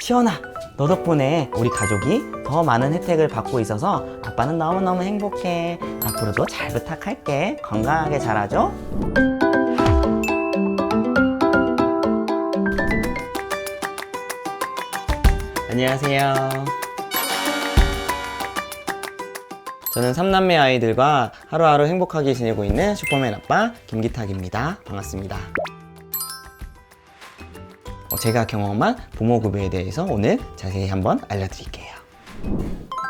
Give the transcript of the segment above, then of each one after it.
시원아, 너 덕분에 우리 가족이 더 많은 혜택을 받고 있어서 아빠는 너무너무 행복해. 앞으로도 잘 부탁할게. 건강하게 자라줘. 안녕하세요. 저는 삼남매 아이들과 하루하루 행복하게 지내고 있는 슈퍼맨 아빠 김기탁입니다. 반갑습니다. 어, 제가 경험한 부모급여에 대해서 오늘 자세히 한번 알려드릴게요.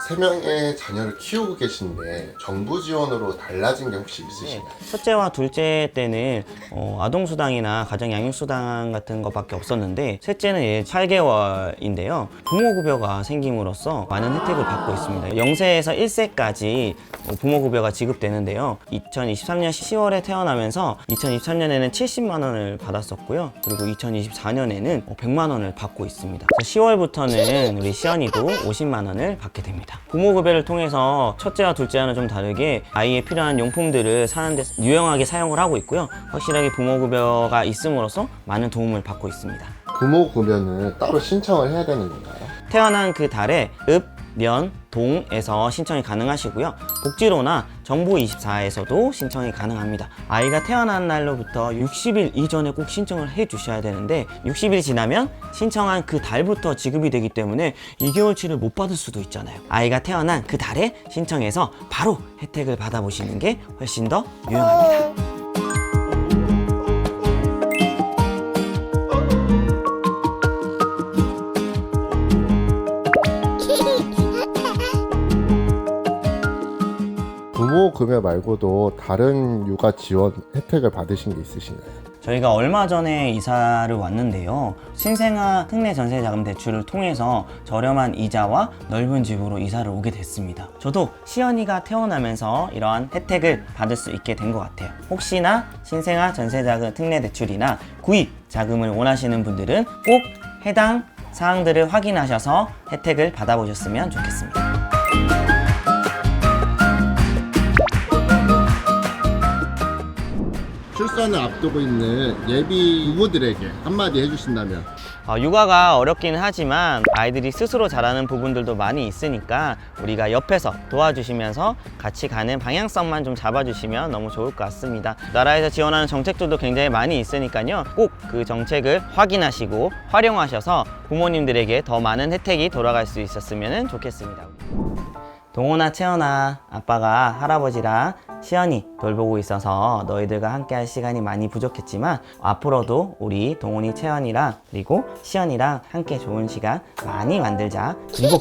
세 명의 자녀를 키우고 계신데 정부 지원으로 달라진 게 혹시 있으신가요? 첫째와 둘째 때는 어, 아동수당이나 가정양육수당 같은 것밖에 없었는데 셋째는 얘 8개월인데요. 부모급여가 생김으로써 많은 혜택을 받고 있습니다. 0세에서 1세까지 부모급여가 지급되는데요. 2023년 10월에 태어나면서 2023년에는 70만 원을 받았었고요. 그리고 2024년에는 100만 원을 받고 있습니다. 10월부터는 우리 시연이도 50만 원을 받게 됩니다. 부모급여를 통해서 첫째와 둘째와는 좀 다르게 아이에 필요한 용품들을 사는데 유용하게 사용을 하고 있고요. 확실하게 부모급여가 있음으로써 많은 도움을 받고 있습니다. 부모 급여는 따로 신청을 해야 되는 건가요? 태어난 그 달에 읍, 면, 동에서 신청이 가능하시고요. 복지로나 정보24에서도 신청이 가능합니다. 아이가 태어난 날로부터 60일 이전에 꼭 신청을 해 주셔야 되는데 60일이 지나면 신청한 그 달부터 지급이 되기 때문에 2개월치를 못 받을 수도 있잖아요. 아이가 태어난 그 달에 신청해서 바로 혜택을 받아보시는 게 훨씬 더 유용합니다. 부모 급여 말고도 다른 육아 지원 혜택을 받으신 게 있으신가요? 저희가 얼마 전에 이사를 왔는데요. 신생아 특례 전세 자금 대출을 통해서 저렴한 이자와 넓은 집으로 이사를 오게 됐습니다. 저도 시연이가 태어나면서 이러한 혜택을 받을 수 있게 된 것 같아요. 혹시나 신생아 전세 자금 특례 대출이나 구입 자금을 원하시는 분들은 꼭 해당 사항들을 확인하셔서 혜택을 받아보셨으면 좋겠습니다. 출산을 앞두고 있는 예비 부부들에게 한마디 해주신다면 어, 육아가 어렵기는 하지만 아이들이 스스로 잘하는 부분들도 많이 있으니까 우리가 옆에서 도와주시면서 같이 가는 방향성만 좀 잡아주시면 너무 좋을 것 같습니다. 나라에서 지원하는 정책들도 굉장히 많이 있으니까요. 꼭 그 정책을 확인하시고 활용하셔서 부모님들에게 더 많은 혜택이 돌아갈 수 있었으면 좋겠습니다. 동호나 채연아 아빠가 할아버지랑 시연이 돌보고 있어서 너희들과 함께 할 시간이 많이 부족했지만 앞으로도 우리 동훈이 채연이랑 그리고 시연이랑 함께 좋은 시간 많이 만들자. 그리고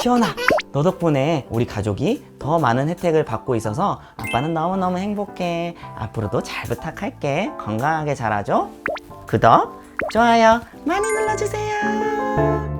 시연아 너 덕분에 우리 가족이 더 많은 혜택을 받고 있어서 아빠는 너무너무 행복해. 앞으로도 잘 부탁할게. 건강하게 자라줘. 구독 좋아요 많이 눌러주세요